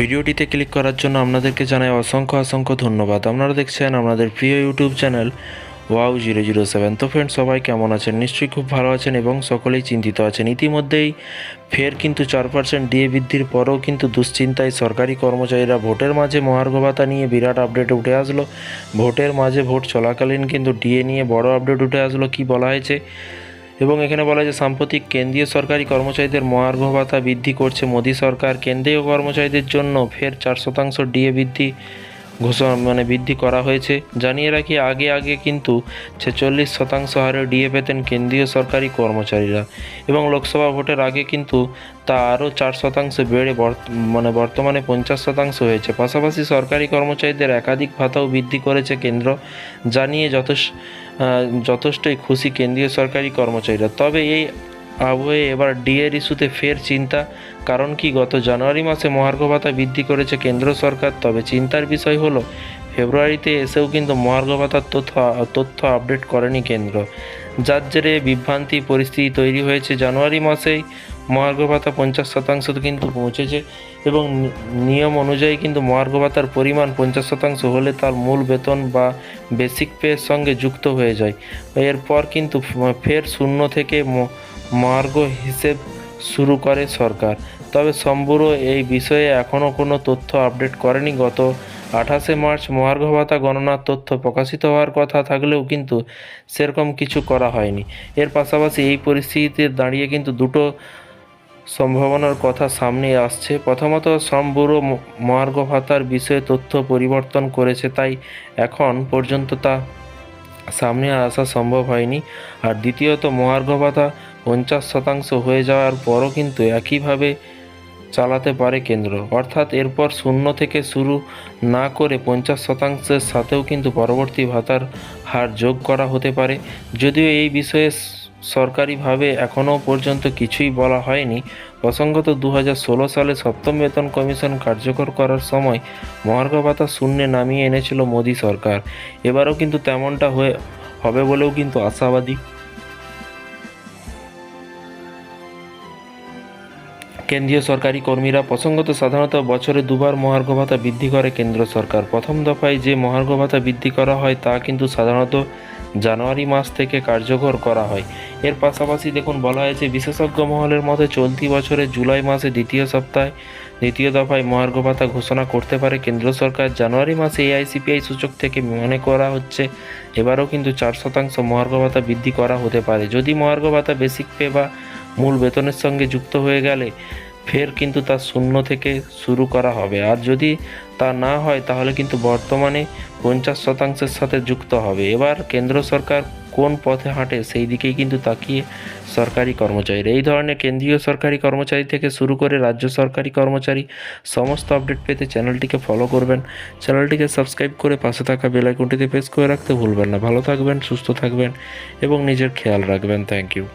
ভিডিওটিতে ক্লিক করার জন্য আপনাদেরকে জানাই অসংখ্য অসংখ্য ধন্যবাদ। আপনারা দেখছেন আমাদের প্রিয় YouTube channel wow zero zero seven. তো ফ্রেন্ড সবাই কেমন আছেন? নিশ্চয়ই খুব ভালো আছেন এবং সকলেই চিন্তিত আছেন। ইতিমধ্যেই ফের কিন্তু চার পার্সেন্ট ডিএ বৃদ্ধির পরেও কিন্তু দুশ্চিন্তায় সরকারি কর্মচারীরা ভোটের মাঝে মহার্ঘ ভাতা নিয়ে বিরাট আপডেট উঠে আসলো। ভোটের মাঝে ভোট চলাকালীন কিন্তু ডিএ নিয়ে বড় আপডেট উঠে আসলো। কি বলা হয়েছে? এবং এখানে বলা যে সাম্প্রতিক কেন্দ্রীয় সরকারি কর্মচারীদের মহার্ঘ ভাতা বৃদ্ধি করছে। মোদী সরকার কেন্দ্রীয় কর্মচারীদের জন্য ফের চার শতাংশ ডিএ বৃদ্ধি ঘোষণা মানে বৃদ্ধি করা হয়েছে। জানিয়ে রাখি, আগে আগে কিন্তু ছেচল্লিশ শতাংশ হারে ডিএ পেতেন কেন্দ্রীয় সরকারি কর্মচারীরা এবং লোকসভা ভোটের আগে কিন্তু তা আরও চার শতাংশ বেড়ে মানে বর্তমানে পঞ্চাশ শতাংশ হয়েছে। পাশাপাশি সরকারি কর্মচারীদের একাধিক ভাতাও বৃদ্ধি করেছে কেন্দ্র, জানিয়ে যথেষ্ট যথেষ্টই খুশি কেন্দ্রীয় সরকারি কর্মচারীরা। তবে এই আবহে এবার ডিএর ইস্যুতে ফের চিন্তা, কারণ কি গত জানুয়ারি মাসে মহার্ঘ ভাতা বৃদ্ধি করেছে কেন্দ্র সরকার, তবে চিন্তার বিষয় হলো, ফেব্রুয়ারিতে এসেও কিন্তু মহার্ঘ ভাতার তথ্য তথ্য আপডেট করেনি কেন্দ্র। যার জেরে বিভ্রান্তি পরিস্থিতি তৈরি হয়েছে জানুয়ারি মাসেই, মহার্ঘ ভাতা পঞ্চাশ শতাংশ কিন্তু পৌঁছেছে এবং নিয়ম অনুযায়ী কিন্তু মহার্ঘ ভাতার পরিমাণ পঞ্চাশ শতাংশ হলে তার মূল বেতন বা বেসিক পের সঙ্গে যুক্ত হয়ে যায়। এরপর কিন্তু ফের শূন্য থেকে ম- মহার্ঘ হিসেব শুরু করে সরকার। তবে সম্বুরো এই বিষয়ে এখনও কোনো তথ্য আপডেট করেনি। গত আঠাশে মার্চ মহার্ঘ ভাতা গণনার তথ্য প্রকাশিত হওয়ার কথা থাকলেও কিন্তু সেরকম কিছু করা হয়নি। এর পাশাপাশি এই পরিস্থিতিতে দাঁড়িয়ে কিন্তু দুটো সম্ভাবনার কথা সামনে আসছে। প্রথমত শ্রম মহার্ঘ ভাতার বিষয়ে তথ্য পরিবর্তন করেছে, তাই এখন পর্যন্ত তা সামনে আসা সম্ভব হয়নি। আর দ্বিতীয়ত মহার্ঘ ভাতা পঞ্চাশ শতাংশ হয়ে যাওয়ার পরও কিন্তু একইভাবে চালাতে পারে কেন্দ্র। অর্থাৎ এরপর শূন্য থেকে শুরু না করে পঞ্চাশ শতাংশের সাথেও কিন্তু পরবর্তী ভাতার হার যোগ করা হতে পারে। যদিও এই বিষয়ে সরকারিভাবে এখনও পর্যন্ত কিছুই বলা হয়নি। প্রসঙ্গত দু হাজার ষোলো সালে সপ্তম বেতন কমিশন কার্যকর করার সময় মহার্ঘ ভাতা শূন্যে নামিয়ে এনেছিল মোদী সরকার। এবারও কিন্তু তেমনটা হয়ে, হবে বলেও কিন্তু আশাবাদী। কেন্দ্রীয় সরকারি কর্মীরা প্রসঙ্গত সাধারণত বছরে দুবার মহার্ঘ ভাতা বৃদ্ধি করে কেন্দ্র সরকার। প্রথম দফায় যে মহার্ঘ ভাতা বৃদ্ধি করা হয় তা কিন্তু সাধারণত জানুয়ারি মাস থেকে কার্যকর করা হয়। এর পাশাপাশি দেখুন, বলা হয়েছে বিশেষজ্ঞ মহলের মতে চলতি বছরের জুলাই মাসে দ্বিতীয় সপ্তাহে দ্বিতীয় দফায় মহার্ঘ ভাতা ঘোষণা করতে পারে কেন্দ্র সরকার। জানুয়ারি মাসে এআইসিপিআই সূচক থেকে মনে করা হচ্ছে, এবারও কিন্তু চার শতাংশ মহার্ঘ ভাতা বৃদ্ধি করা হতে পারে। যদি মহার্ঘ ভাতা বেসিক পে বা মূল বেতনের সঙ্গে যুক্ত হয়ে গেলে ফের কিন্তু তা শূন্য থেকে শুরু করা হবে। আর যদি তা না হয়, তাহলে কিন্তু বর্তমানে পঞ্চাশ শতাংশের সাথে যুক্ত হবে। এবার কেন্দ্র সরকার কোন পথে হাঁটে সেই দিকেই কিন্তু তাকিয়ে সরকারি কর্মচারীরা। এই ধরনের কেন্দ্রীয় সরকারি কর্মচারী থেকে শুরু করে রাজ্য সরকারি কর্মচারী সমস্ত আপডেট পেতে চ্যানেলটিকে ফলো করবেন। চ্যানেলটিকে সাবস্ক্রাইব করে পাশে থাকা বেল আইকনটিতে প্রেস করে রাখতে ভুলবেন না। ভালো থাকবেন, সুস্থ থাকবেন এবং নিজের খেয়াল রাখবেন। Thank you.